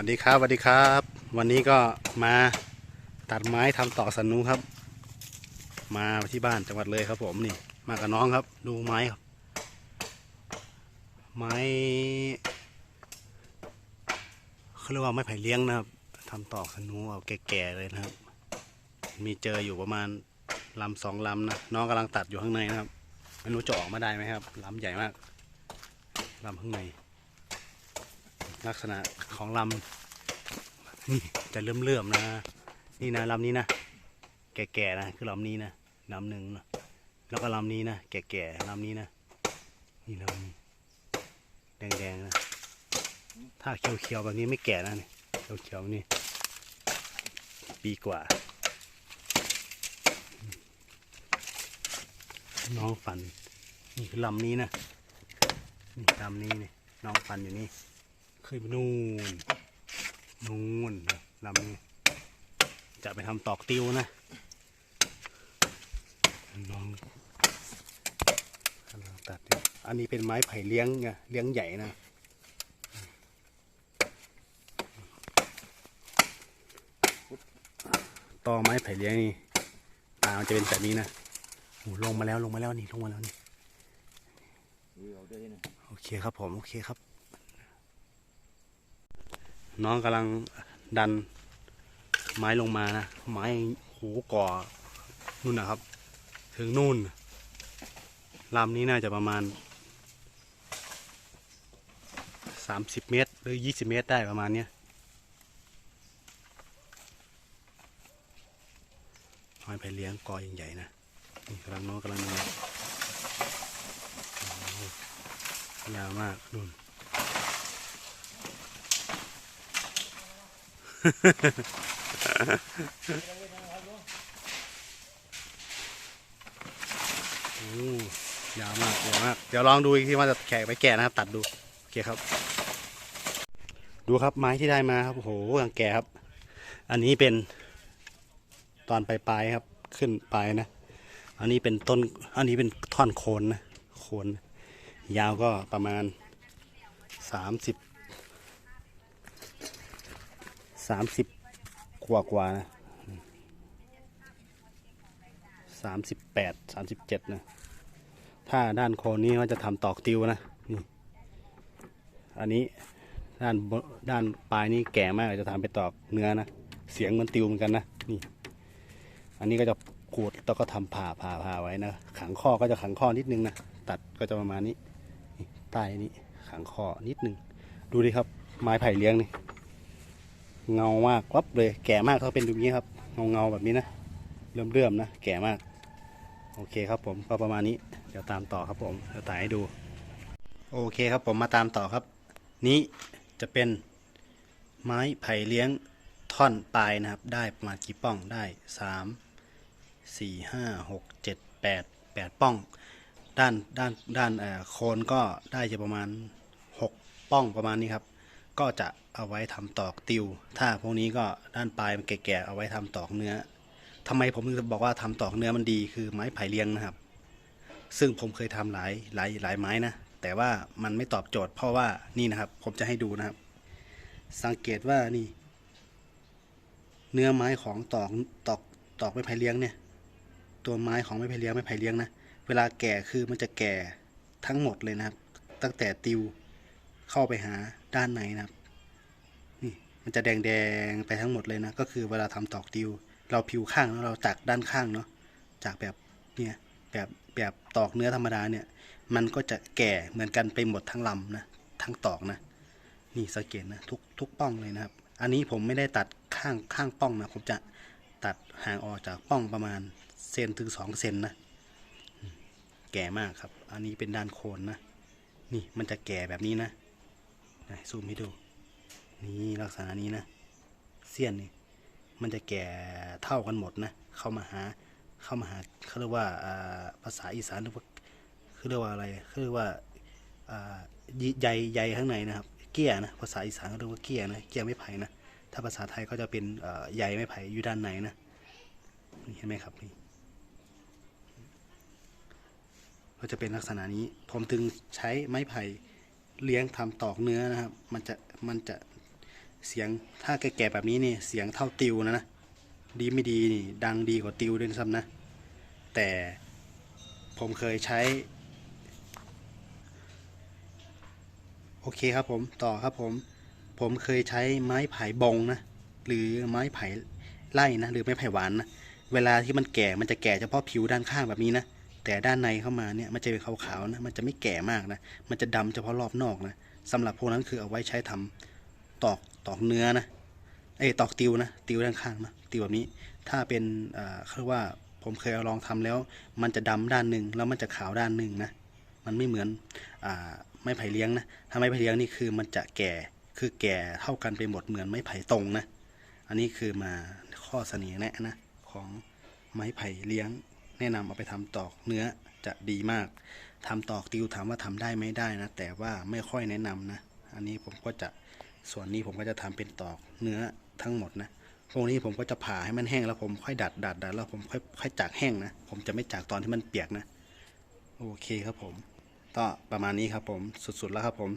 วัสดีครับสวัสดีครับ วันนี้ก็มาตัดไม้ทำต่อสนุครับ มาที่บ้านจังหวัดเลยครับ ผมนี่ มากับน้องครับ ดูไม้ครับ ไม้เขาเรียกว่าไม้ไผ่เลี้ยงนะครับทำต่อสนุเอาแก่ๆเลยนะครับ มีเจออยู่ประมาณลำสองลำนะน้องกำลังตัดอยู่ข้างในนะครับไม่รู้จะออกมาได้ไหมครับลำใหญ่มากลำข้างใน ลักษณะของลำนี่จะเลื่อมเลื่อมๆนะ นี่นะลำนี้นะ แก่ๆนะคือลำนี้นะลำหนึ่งนะแล้วก็ลำนี้นะแก่ๆลำนี้นะ นี่ลำนี้แดงๆนะถ้าเขียวๆแบบนี้ไม่แก่นะเนี่ยเขียวๆนี่ปีกว่า น้องฟัน นี่คือลำนี้นะนี่ลำนี้นี่น้องฟันอยู่นี่ ขึ้นไปนู่นนู่นนะลำนี้ จะไปทำตอกติวนะน้องกำลังตัดอยู่อันนี้เป็นไม้ไผ่เลี้ยงไงเลี้ยงใหญ่นะต่อไม้ไผ่เลี้ยงนี่ตามันจะเป็นแบบนี้นะโอ้ลงมาแล้วลงมาแล้วนี่ลงมาแล้วนี่โอเคครับผม โอเคครับ น้องกำลังดันไม้ลงมานะ ไม้หูก่อนู่นนะครับ ถึงนู่นลำนี้น่าจะประมาณสามสิบเมตร หรือยี่สิบเมตรได้ประมาณเนี้ยไม้ไผ่เลี้ยงกอใหญ่ๆนะนี่กำลังน้องกำลังยาวมากนู่น โอ้ ยาวมากยาวมาก เดี๋ยวลองดูอีกทีว่าจะแขกไปแก่นะครับ ตัดดู โอเคครับ ดูครับไม้ที่ได้มาครับ โอ้โหอย่างแก่ครับ อันนี้เป็นตอนปลายๆครับ ขึ้นปลายนะ อันนี้เป็นต้น อันนี้เป็นท่อนโคนนะ โคน ยาวก็ประมาณสามสิบ สามสิบกว่ากว่านะสามสิบแปดสามสิบเจ็ดนะ ถ้าด้านโคนนี้ก็จะทำตอกติวนะนี่อันนี้ด้านด้านปลายนี่แก่มากจะทำเป็นตอกเนื้อนะ เสียงเหมันติวเหมือนกันนะนี่อันนี้ก็จะขูดแล้วก็ทำผ่าผ่าผ่าไว้นะ ขังข้อก็จะขังข้อนิดนึงนะ ตัดก็จะประมาณนี้ใต้นี้ขังข้อนิดนึง ดูดิครับไม้ไผ่เลี้ยงนี่ เงามากวับเลย แก่มากเขาเป็นแบบนี้ครับ เงาเงาแบบนี้นะ เริ่มเรื่มนะ แก่มาก โอเคครับผม ก็ประมาณนี้ เดี๋ยวตามต่อครับผม เดี๋ยวถ่ายให้ดู โอเคครับผมมาตามต่อครับ นี้จะเป็นไม้ไผ่เลี้ยงท่อนปลายนะครับ ได้ประมาณกี่ป้องได้สามสี่ห้าหกเจ็ดแปดแปดป้อง ด้านด้านด้านโคนก็ได้จะประมาณหกป้องประมาณนี้ครับ ก็จะ เอาไว้ทำตอกติว ถ้าพวกนี้ก็ด้านปลายมันแก่ๆเอาไว้ทำตอกเนื้อทำไมผมถึงบอกว่าทำตอกเนื้อมันดีคือไม้ไผ่เลี้ยงนะครับ ซึ่งผมเคยทำหลายหลายหลายไม้นะ แต่ว่ามันไม่ตอบโจทย์ เพราะว่านี่นะครับ ผมจะให้ดูนะครับ สังเกตว่านี่ เนื้อไม้ของตอกตอกตอกไม้ไผ่เลี้ยงเนี่ย ตัวไม้ของไม้ไผ่เลี้ยงไม้ไผ่เลี้ยงนะ เวลาแก่คือมันจะแก่ทั้งหมดเลยนะครับ ตั้งแต่ติวเข้าไปหาด้านในนะครับ มันจะแดงๆไปทั้งหมดเลยนะ ก็คือเวลาทำตอกติว เราผิวข้างแล้วเราจากด้านข้างเนาะจากแบบเนี่ยแบบแบบตอกเนื้อธรรมดาเนี่ย มันก็จะแก่เหมือนกันไปหมดทั้งลำนะทั้งตอกนะนี่สังเกตนะทุกทุกป้องเลยนะครับ อันนี้ผมไม่ได้ตัดข้างข้างป้องนะผมจะตัดห่างออกจากป้องประมาณเซนถึงสองเซนนะแก่มากครับ อันนี้เป็นด้านโคนนะ นี่มันจะแก่แบบนี้นะซูมให้ดู นี่ลักษณะนี้นะเสี้ยนนี่มันจะแก่เท่ากันหมดนะ เข้ามาหาเข้ามาหาเขาเรียกว่าภาษาอีสานเรียกว่าเขาเรียกว่าอะไรเขาเรียกว่าอ่ายิใยใยข้างในนะครับ เกี้ยนะภาษาอีสานเขาเรียกว่าเกี้ยนะเกี้ยไม้ไผ่นะถ้าภาษาไทยก็จะเป็นเอ่อใยไม้ไผ่อยู่ด้านในนะนี่เห็นไหมครับนี่ก็จะเป็นลักษณะนี้ ผมถึงใช้ไม้ไผ่เลี้ยงทำตอกเนื้อนะครับ มันจะมันจะ เสียงถ้าแก่ๆแบบนี้นี่เสียงเท่าติวนะนะดีไม่ดีนี่ดังดีกว่าติวด้วยซ้ำนะ แต่ผมเคยใช้ โอเคครับผมต่อครับผม ผมเคยใช้ไม้ไผ่บงนะ หรือไม้ไผ่ไล่นะ หรือไม้ไผ่หวานนะเวลาที่มันแก่มันจะแก่เฉพาะผิวด้านข้างแบบนี้นะแต่ด้านในเข้ามาเนี่ยมันจะเป็นขาวๆนะมันจะไม่แก่มากนะ มันจะดำเฉพาะรอบนอกนะสำหรับพวกนั้นคือเอาไว้ใช้ทำตอก ตอกเนื้อนะเอ้ตอกติวนะติวด้านข้างนะติวแบบนี้ ถ้าเป็นอ่าเขาเรียกว่าผมเคยเอาลองทำแล้ว มันจะดำด้านหนึ่งแล้วมันจะขาวด้านหนึ่งนะมันไม่เหมือนอ่าไม้ไผ่เลี้ยงนะถ้าไม้ไผ่เลี้ยงนี่คือมันจะแก่คือแก่เท่ากันไปหมดเหมือนไม้ไผ่ตรงนะอันนี้คือมาข้อเสนอแนะนะของไม้ไผ่เลี้ยง แนะนำเอาไปทำตอกเนื้อจะดีมากทำตอกติวถามว่าทำได้ไม่ได้นะ แต่ว่าไม่ค่อยแนะนำนะ อันนี้ผมก็จะ ส่วนนี้ผมก็จะทำเป็นตอกเนื้อทั้งหมดนะพวกนี้ผมก็จะผ่าให้มันแห้งแล้วผมค่อยดัดดัดดัดแล้วผมค่อยค่อยจากแห้งนะ ผมจะไม่จากตอนที่มันเปียกนะ โอเคครับผม ก็ประมาณนี้ครับผมสุดๆแล้วครับผม